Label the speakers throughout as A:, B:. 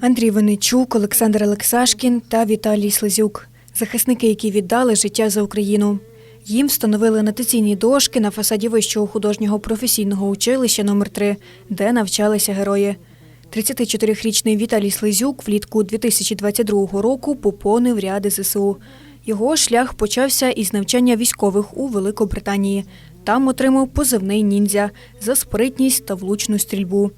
A: Андрій Винничук, Олександр Олексашкін та Віталій Слизюк захисники, які віддали життя за Україну. Їм встановили нотаційні дошки на фасаді вищого художнього професійного училища номер 3 де навчалися герої. 34-річний Віталій Слизюк влітку 2022 року поповнив ряди ЗСУ. Його шлях почався із навчання військових у Великобританії. Там отримав позивний ніндзя за спритність та влучну стрільбу.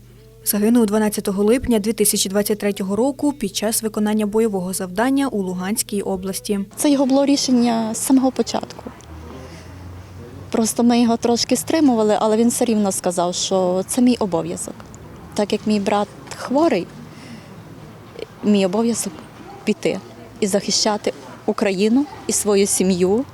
A: Загинув 12 липня 2023 року під час виконання бойового завдання у Луганській області.
B: Це його було рішення з самого початку. Просто ми його трошки стримували, але він все рівно сказав, що це мій обов'язок. Так як мій брат хворий, мій обов'язок піти і захищати Україну і свою сім'ю,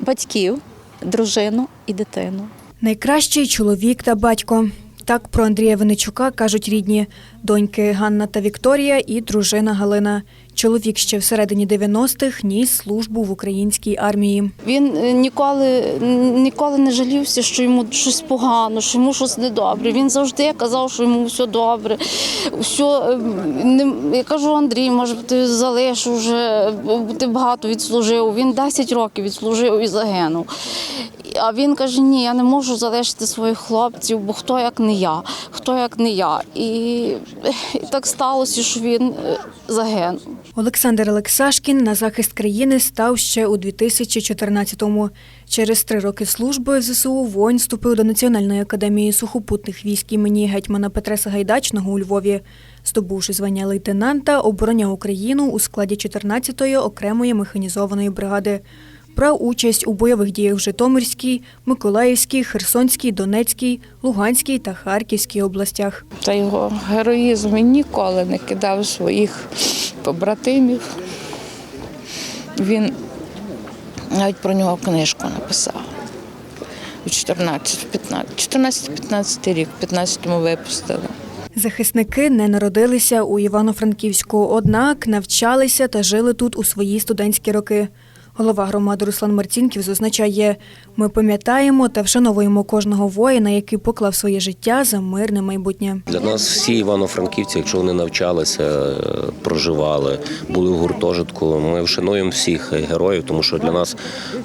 B: батьків, дружину і дитину.
A: Найкращий чоловік та батько. Так про Андрія Винничука кажуть рідні доньки Ганна та Вікторія і дружина Галина. Чоловік ще всередині 90-х ніс службу в українській армії.
C: Він е, ніколи, ніколи не жалівся, що йому щось погано, що йому щось недобре. Він завжди казав, що йому все добре. Все, е, не, я кажу, Андрій, може ти залиш вже, ти багато відслужив. Він 10 років відслужив і загинув. А він каже: ні, я не можу залишити своїх хлопців, бо хто як не я, хто як не я. І, і так сталося, що він е, загинув.
A: Олександр Олексашкін на захист країни став ще у 2014-му. Через три роки служби в ЗСУ воїн вступив до Національної академії сухопутних військ імені гетьмана Петра Сагайдачного у Львові. Здобувши звання лейтенанта, обороняв Україну у складі 14-ї окремої механізованої бригади. Брав участь у бойових діях в Житомирській, Миколаївській, Херсонській, Донецькій, Луганській та Харківській областях.
D: Та його героїзм він ніколи не кидав своїх побратимів. Він навіть про нього книжку написав. У 14-15 14-15 рік, в 15-му випустили.
A: Захисники не народилися у Івано-Франківську, однак навчалися та жили тут у свої студентські роки. Голова громади Руслан Марцінків зазначає, ми пам'ятаємо та вшановуємо кожного воїна, який поклав своє життя за мирне майбутнє.
E: Для нас всі івано-франківці, якщо вони навчалися, проживали, були в гуртожитку. Ми вшануємо всіх героїв, тому що для нас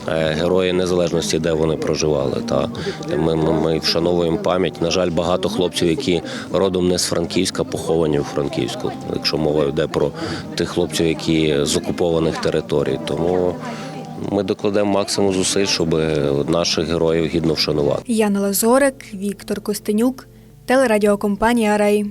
E: е, герої незалежності, де вони проживали. Та ми, ми, ми вшановуємо пам'ять. На жаль, багато хлопців, які родом не з Франківська, поховані у Франківську. Якщо мова йде про тих хлопців, які з окупованих територій. Тому ми докладемо максимум зусиль, щоб наших героїв гідно вшанувати.
A: Яна Лазорик, Віктор Костенюк, телерадіокомпанія Рей.